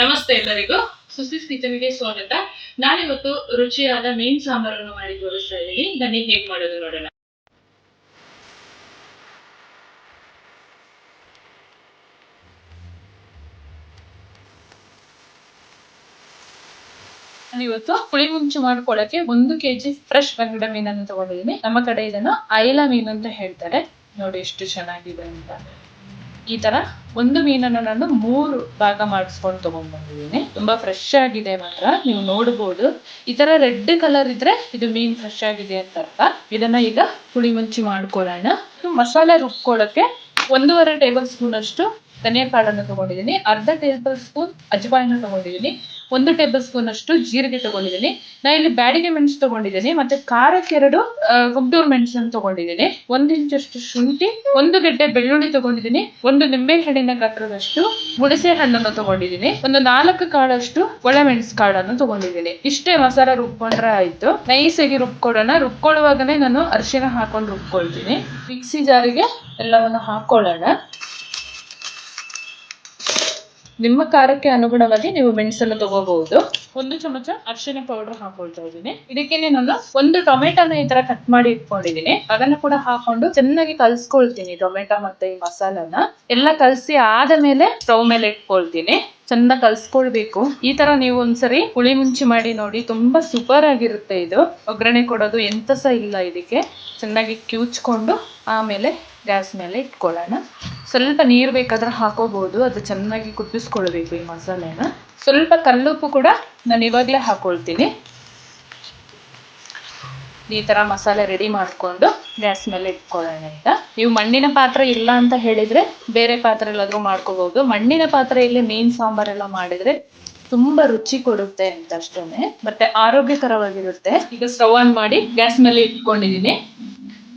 ನಮಸ್ತೆ ಎಲ್ಲರಿಗೂ. ಸುಸಿಸ್ ಕಿಚನ್ಗೆ ಸ್ವಾಗತ. ನಾನಿವತ್ತು ರುಚಿಯಾದ ಮೀನ್ ಸಾಂಬಾರನ್ನು ಮಾಡಿ ತೋರಿಸ್ತಾ ಇದ್ದೀನಿ. ಬನ್ನಿ, ಹೇಗ್ ಮಾಡೋದು ನೋಡೋಣ. ನಾನಿವತ್ತು ಪುಳಿ ಮುಂಚೆ ಮಾಡ್ಕೊಳಕ್ಕೆ ಒಂದು ಕೆಜಿ ಫ್ರೆಶ್ ಬಂಗಡ ಮೀನನ್ನು ತಗೊಂಡಿದ್ದೀನಿ. ನಮ್ಮ ಕಡೆ ಇದನ್ನು ಐಲ ಮೀನು ಅಂತ ಹೇಳ್ತಾರೆ. ನೋಡಿ ಎಷ್ಟು ಚೆನ್ನಾಗಿದೆ ಅಂತ. ಈ ತರ ಒಂದು ಮೀನನ್ನು ನಾನು ಮೂರು ಭಾಗ ಮಾಡಿಸ್ಕೊಂಡು ತಗೊಂಡ್ಬಂದಿದ್ದೀನಿ ತುಂಬಾ ಫ್ರೆಶ್ ಆಗಿದೆ ಮಾತ್ರ, ನೀವು ನೋಡ್ಬೋದು. ಈ ತರ ರೆಡ್ ಕಲರ್ ಇದ್ರೆ ಇದು ಮೀನ್ ಫ್ರೆಶ್ ಆಗಿದೆ ಅಂತ ಅರ್ಥ. ಇದನ್ನ ಈಗ ಪುಳಿ ಮುಂಚಿ ಮಾಡ್ಕೊಳ್ಳೋಣ. ಮಸಾಲೆ ರುಬ್ಕೊಳ್ಳೋಕೆ ಒಂದೂವರೆ ಟೇಬಲ್ ಸ್ಪೂನ್ ಅಷ್ಟು ಧನಿಯಾ ಕಾಳನ್ನು ತಗೊಂಡಿದ್ದೀನಿ. ಅರ್ಧ ಟೇಬಲ್ ಸ್ಪೂನ್ ಅಜವಾಯಿನ ತಗೊಂಡಿದ್ದೀನಿ. ಒಂದು ಟೇಬಲ್ ಸ್ಪೂನ್ ಅಷ್ಟು ಜೀರಿಗೆ ತಗೊಂಡಿದ್ದೀನಿ. ನಾ ಇಲ್ಲಿ ಬ್ಯಾಡಿಗೆ ಮೆಣಸು ತಗೊಂಡಿದ್ದೀನಿ ಮತ್ತೆ ಖಾರಕ್ಕೆ ಎರಡು ಗುಂಟೂರು ಮೆಣಸನ್ನು ತಗೊಂಡಿದ್ದೀನಿ. ಒಂದು ಇಂಚಷ್ಟು ಶುಂಠಿ, ಒಂದು ಗಡ್ಡೆ ಬೆಳ್ಳುಳ್ಳಿ ತಗೊಂಡಿದ್ದೀನಿ. ಒಂದು ನಿಂಬೆ ಹಣ್ಣಿನ ಗಾತ್ರದಷ್ಟು ಹುಣಸೆ ಹಣ್ಣನ್ನು ತಗೊಂಡಿದ್ದೀನಿ. ಒಂದು ನಾಲ್ಕು ಕಾಳಷ್ಟು ಒಳ ಮೆಣಸು ಕಾಳನ್ನು ತಗೊಂಡಿದ್ದೀನಿ. ಇಷ್ಟೇ ಮಸಾಲ ರುಬ್ಕೊಂಡ್ರೆ ಆಯ್ತು. ನೈಸಾಗಿ ರುಬ್ಕೊಡೋಣ ರುಬ್ಕೊಳ್ಳುವಾಗನೇ ನಾನು ಅರಿಶಿನ ಹಾಕೊಂಡು ರುಬ್ಕೊಳ್ತೀನಿ. ಮಿಕ್ಸಿ ಜಾರಿಗೆ ಎಲ್ಲವನ್ನು ಹಾಕೊಳ್ಳೋಣ. ನಿಮ್ಮ ಖಾರಕ್ಕೆ ಅನುಗುಣವಾಗಿ ನೀವು ಮೆಣಸನ್ನು ತಗೋಬಹುದು. ಒಂದು ಚಮಚ ಅರಿಶಿನ ಪೌಡರ್ ಹಾಕೊಳ್ತಾ ಇದ್ದೀನಿ. ಇದಕ್ಕೆ ನಾನು ಒಂದು ಟೊಮೆಟೊನ ಈ ತರ ಕಟ್ ಮಾಡಿ ಇಟ್ಕೊಂಡಿದ್ದೀನಿ. ಅದನ್ನ ಕೂಡ ಹಾಕೊಂಡು ಚೆನ್ನಾಗಿ ಕಲ್ಸ್ಕೊಳ್ತೀನಿ ಟೊಮೆಟೊ ಮತ್ತೆ ಈ ಮಸಾಲನ. ಎಲ್ಲ ಕಲಸಿ ಆದ ಮೇಲೆ ಸ್ಟವ್ ಮೇಲೆ ಇಟ್ಕೊಳ್ತೀನಿ. ಚಂದ ಕಲ್ಸ್ಕೊಳ್ಬೇಕು. ಈ ತರ ನೀವು ಒಂದ್ಸರಿ ಹುಳಿ ಮುಂಚಿ ಮಾಡಿ ನೋಡಿ, ತುಂಬಾ ಸೂಪರ್ ಆಗಿರುತ್ತೆ ಇದು. ಒಗ್ಗರಣೆ ಕೊಡೋದು ಎಂತ ಸಹ ಇಲ್ಲ ಇದಕ್ಕೆ. ಚೆನ್ನಾಗಿ ಕಿವುಚ್ಕೊಂಡು ಆಮೇಲೆ ಗ್ಯಾಸ್ ಮೇಲೆ ಇಟ್ಕೊಳ್ಳೋಣ. ಸ್ವಲ್ಪ ನೀರು ಬೇಕಾದ್ರೆ ಹಾಕೋಬಹುದು ಅದು ಚೆನ್ನಾಗಿ ಕುದಿಸ್ಕೊಳ್ಬೇಕು ಈ ಮಸಾಲೆನ. ಸ್ವಲ್ಪ ಕಲ್ಲುಪ್ಪು ಕೂಡ ನಾನು ಇವಾಗಲೇ ಹಾಕೊಳ್ತೀನಿ. ಈ ತರ ಮಸಾಲೆ ರೆಡಿ ಮಾಡ್ಕೊಂಡು ಗ್ಯಾಸ್ ಮೇಲೆ ಇಟ್ಕೊಳ್ಳೋಣ ಈಗ. ನೀವು ಮಣ್ಣಿನ ಪಾತ್ರೆ ಇಲ್ಲ ಅಂತ ಹೇಳಿದ್ರೆ ಬೇರೆ ಪಾತ್ರೆ ಎಲ್ಲಾದರೂ ಮಾಡ್ಕೋಬೋದು. ಮಣ್ಣಿನ ಪಾತ್ರೆಯಲ್ಲಿ ಮೀನ್ ಸಾಂಬಾರೆಲ್ಲ ಮಾಡಿದ್ರೆ ತುಂಬಾ ರುಚಿ ಕೊಡುತ್ತೆ ಅಂತ ಅಷ್ಟೇನೆ ಮತ್ತೆ ಆರೋಗ್ಯಕರವಾಗಿರುತ್ತೆ. ಈಗ ಸ್ಟವ್ ಆನ್ ಮಾಡಿ ಗ್ಯಾಸ್ ಮೇಲೆ ಇಟ್ಕೊಂಡಿದೀನಿ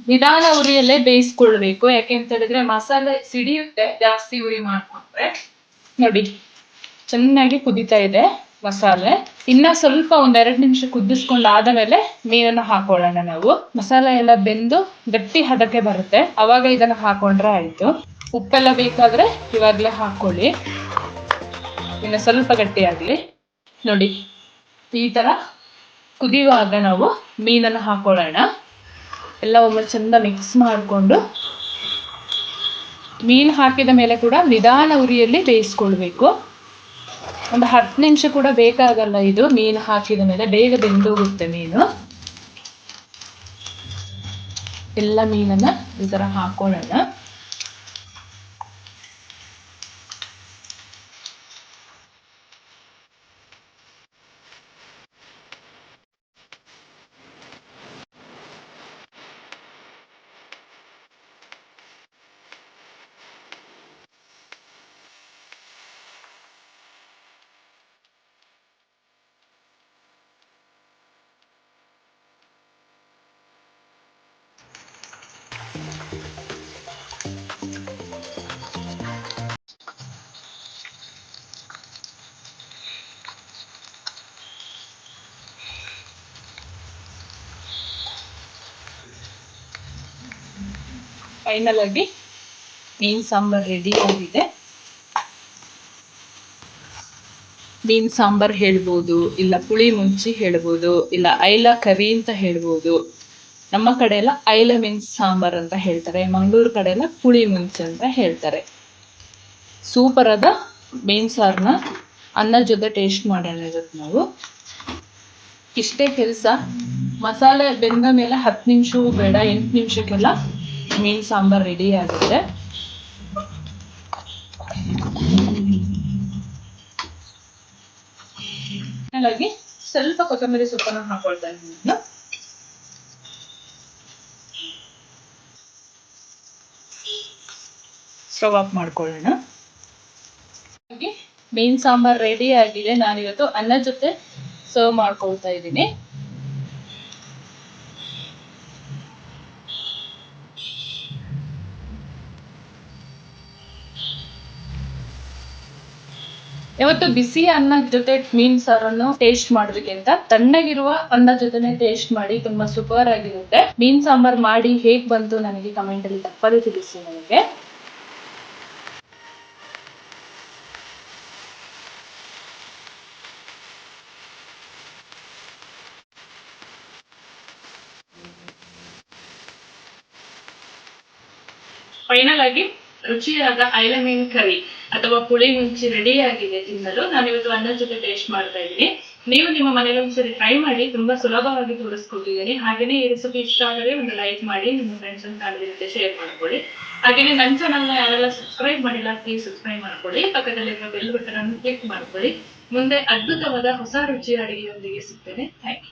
ನಿಧಾನ ಉರಿಯಲ್ಲೇ ಬೇಯಿಸ್ಕೊಳ್ಬೇಕು. ಯಾಕೆ ಅಂತ ಹೇಳಿದ್ರೆ ಮಸಾಲೆ ಸಿಡಿಯುತ್ತೆ, ಜಾಸ್ತಿ ಉರಿ ಮಾಡ್ಕೊಂಡ್ರೆ. ನೋಡಿ, ಚೆನ್ನಾಗಿ ಕುದೀತಾ ಇದೆ ಮಸಾಲೆ. ಇನ್ನ ಸ್ವಲ್ಪ ಒಂದೆರಡು ನಿಮಿಷ ಕುದಿಸ್ಕೊಂಡು ಆದ ಮೇಲೆ ಮೀನನ್ನ ಹಾಕೊಳ್ಳೋಣ ನಾವು. ಮಸಾಲೆ ಎಲ್ಲ ಬೆಂದು ಗಟ್ಟಿ ಹದಕ್ಕೆ ಬರುತ್ತೆ. ಅವಾಗ ಇದನ್ನ ಹಾಕೊಂಡ್ರೆ ಆಯ್ತು. ಉಪ್ಪೆಲ್ಲ ಬೇಕಾದ್ರೆ ಇವಾಗಲೇ ಹಾಕೊಳ್ಳಿ. ಇನ್ನು ಸ್ವಲ್ಪ ಗಟ್ಟಿ ನೋಡಿ, ಈ ತರ ಕುದಿಯುವಾಗ ನಾವು ಮೀನನ್ನು ಹಾಕೊಳ್ಳೋಣ. ಎಲ್ಲ ಒಮ್ಮೆ ಚೆಂದ ಮಿಕ್ಸ್ ಮಾಡಿಕೊಂಡು ಮೀನು ಹಾಕಿದ ಮೇಲೆ ಕೂಡ ನಿಧಾನ ಉರಿಯಲ್ಲಿ ಬೇಯಿಸ್ಕೊಳ್ಬೇಕು. ಒಂದು ಹತ್ತು ನಿಮಿಷ ಕೂಡ ಬೇಕಾಗಲ್ಲ ಇದು, ಮೀನು ಹಾಕಿದ ಮೇಲೆ ಬೇಗ ಬೆಂದೋಗುತ್ತೆ ಮೀನು. ಎಲ್ಲ ಮೀನನ್ನ ಈ ತರ ಹಾಕೊಳ್ಳೋಣ. ಫೈನಲ್ ಆಗಿ ಮೀನ್ ಸಾಂಬಾರ್ ರೆಡಿ ಆಗಿದೆ. ಮೀನ್ ಸಾಂಬಾರ್ ಹೇಳ್ಬೋದು, ಇಲ್ಲ ಪುಳಿ ಮುಂಚಿ ಹೇಳ್ಬೋದು, ಇಲ್ಲ ಐಲ ಕರಿ ಅಂತ ಹೇಳ್ಬೋದು. ನಮ್ಮ ಕಡೆ ಎಲ್ಲ ಐಲ ಮೀನ್ ಸಾಂಬಾರ್ ಅಂತ ಹೇಳ್ತಾರೆ. ಮಂಗಳೂರು ಕಡೆ ಎಲ್ಲ ಪುಳಿ ಮುಂಚಿ ಅಂತ ಹೇಳ್ತಾರೆ. ಸೂಪರ್ ಆದ ಮೀನ್ ಸಾರನ್ನ ಅನ್ನ ಜೊತೆ ಟೇಸ್ಟ್ ಇವತ್ತು ನಾವು. ಇಷ್ಟೇ ಕೆಲಸ. ಮಸಾಲೆ ಬೆಂದ ಮೇಲೆ ಹತ್ತು ನಿಮಿಷವೂ ಬೇಡ, ಎಂಟು ನಿಮಿಷಕ್ಕೆಲ್ಲ ಮೀನ್ ಸಾಂಬಾರ್ ರೆಡಿ ಆಗುತ್ತೆ. ಹಾಗಾಗಿ ಸ್ವಲ್ಪ ಕೊತ್ತಂಬರಿ ಸೊಪ್ಪನ್ನು ಹಾಕೊಳ್ತಾ ಇದ್ದೀನಿ. ಸ್ಟವ್ ಆಫ್ ಮಾಡ್ಕೊಳ್ಳೋಣ. ಮೀನ್ ಸಾಂಬಾರ್ ರೆಡಿ ಆಗಿದೆ. ನಾನಿವತ್ತು ಅನ್ನ ಜೊತೆ ಸರ್ವ್ ಮಾಡ್ಕೊಳ್ತಾ ಇದ್ದೀನಿ. ಯಾವತ್ತು ಬಿಸಿ ಅನ್ನದ ಜೊತೆ ಮೀನ್ ಸಾರನ್ನು ಟೇಸ್ಟ್ ಮಾಡೋದಕ್ಕಿಂತ ತಣ್ಣಗಿರುವ ಅನ್ನದ ಜೊತೆನೆ ಟೇಸ್ಟ್ ಮಾಡಿ ತುಂಬಾ ಸೂಪರ್ ಆಗಿರುತ್ತೆ. ಮೀನ್ ಸಾಂಬಾರ್ ಮಾಡಿ ಹೇಗ್ ಬಂತು ನನಗೆ ಕಮೆಂಟ್ ಅಲ್ಲಿ ತಪ್ಪದೇ ತಿಳಿಸಿ ನನಗೆ. ಫೈನಲ್ ಆಗಿ ರುಚಿಯಾದ ಐಲೆ ಮೀನ್ ಕರಿ. ಅಥವಾ ಪುಳಿ ಮುಂಚಿ ರೆಡಿ ಆಗಿದೆ ತಿನ್ನಲು, ನಾನು ಇವತ್ತು ಅನ್ನದ ಜೊತೆ ಟೇಸ್ಟ್ ಮಾಡ್ತಾ ಇದ್ದೀನಿ. ನೀವು ನಿಮ್ಮ ಮನೇಲಿ ಒಂದ್ಸರಿ ಟ್ರೈ ಮಾಡಿ, ತುಂಬಾ ಸುಲಭವಾಗಿ ತೋರಿಸ್ಕೊಟ್ಟಿದ್ದೀನಿ. ಹಾಗೇನೆ ಈ ರೆಸಿಪಿ ಇಷ್ಟ ಆದರೆ ಒಂದು ಲೈಕ್ ಮಾಡಿ, ನಿಮ್ಮ ಫ್ರೆಂಡ್ಸ್ ಅಂಡ್ ಫ್ಯಾಮಿಲಿ ಶೇರ್ ಮಾಡ್ಕೊಳ್ಳಿ. ಹಾಗೇನೆ ನನ್ನ ಚಾನಲ್ನ ಯಾರೆಲ್ಲ ಸಬ್ಸ್ಕ್ರೈಬ್ ಮಾಡಿಲ್ಲ ಪ್ಲೀಸ್ ಸಬ್ಸ್ಕ್ರೈಬ್ ಮಾಡ್ಕೊಳ್ಳಿ. ಪಕ್ಕದಲ್ಲಿರುವ ಬೆಲ್ ಬಟನ್ ಅನ್ನು ಕ್ಲಿಕ್ ಮಾಡ್ಕೊಳ್ಳಿ. ಮುಂದೆ ಅದ್ಭುತವಾದ ಹೊಸ ರುಚಿಯ ಅಡಿಗೆಯೊಂದಿಗೆ ಸಿಗ್ತೇನೆ. Thank you